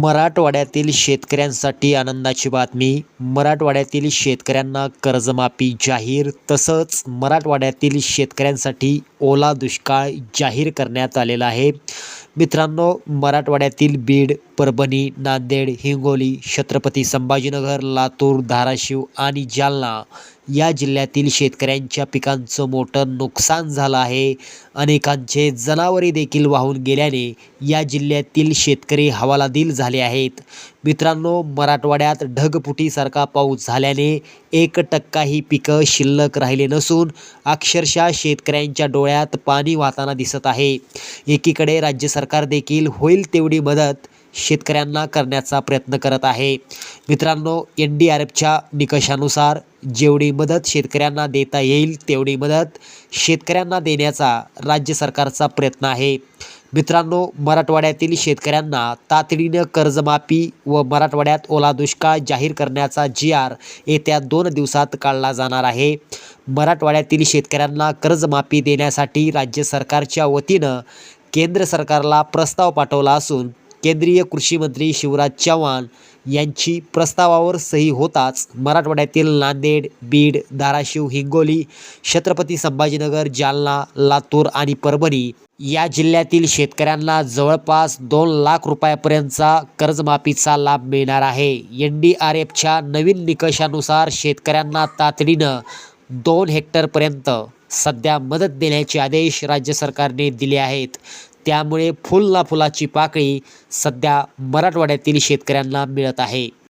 मराठवाड्यातील शेतकऱ्यांसाठी आनंदाची बातमी. मराठवाड्यातील शेतकऱ्यांना कर्जमाफी जाहीर तसंच मराठवाड्यातील शेतकऱ्यांसाठी ओला दुष्काळ जाहीर करण्यात आलेला आहे. मित्रांनो मराठवाड्यातील बीड परभणी नांदेड हिंगोली छत्रपती संभाजीनगर लातूर धाराशिव आणि जालना या जिल्ह्यातील शेतकऱ्यांच्या पिकांचं मोठं नुकसान झालं आहे. अनेकांचे जनावरे देखील वाहून गेल्याने या जिल्ह्यातील शेतकरी हवालादिल झाले आहेत. मित्रांनो मराठवाड्यात ढगफुटीसारखा पाऊस झाल्याने एक टक्काही पिकं शिल्लक राहिले नसून अक्षरशः शेतकऱ्यांच्या डोळ्यात पाणी वाहताना दिसत आहे. एकीकडे राज्य सरकार देखील होईल तेवढी मदत शेतकऱ्यांना करण्याचा प्रयत्न करत आहे. मित्रांनो एन डी आर एफच्या निकषानुसार जेवढी मदत शेतकऱ्यांना देता येईल तेवढी मदत शेतकऱ्यांना देण्याचा राज्य सरकारचा प्रयत्न आहे. मित्रांनो मराठवाड्यातील शेतकऱ्यांना तातडीनं कर्जमाफी व मराठवाड्यात ओला दुष्काळ जाहीर करण्याचा जी आर येत्या दोन दिवसात काढला जाणार आहे. मराठवाड्यातील शेतकऱ्यांना कर्जमाफी देण्यासाठी राज्य सरकारच्या वतीनं केंद्र सरकारला प्रस्ताव पाठवला असून केंद्रीय कृषी मंत्री शिवराज चव्हाण यांची प्रस्तावावर सही होताच मराठवाड्यातील नांदेड बीड धाराशिव हिंगोली छत्रपती संभाजीनगर जालना लातूर आणि परभणी या जिल्ह्यातील शेतकऱ्यांना जवळपास दोन लाख रुपयापर्यंतचा कर्जमाफीचा लाभ मिळणार आहे. एन डी आर एफच्या नवीन निकषानुसार शेतकऱ्यांना तातडीनं दोन हेक्टरपर्यंत सध्या मदत देण्याचे आदेश राज्य सरकारने दिले आहेत. त्यामुळे फुल ना फुलाची पाकळी सध्या मराठवाड्यातील शेतकऱ्यांना मिळत आहे.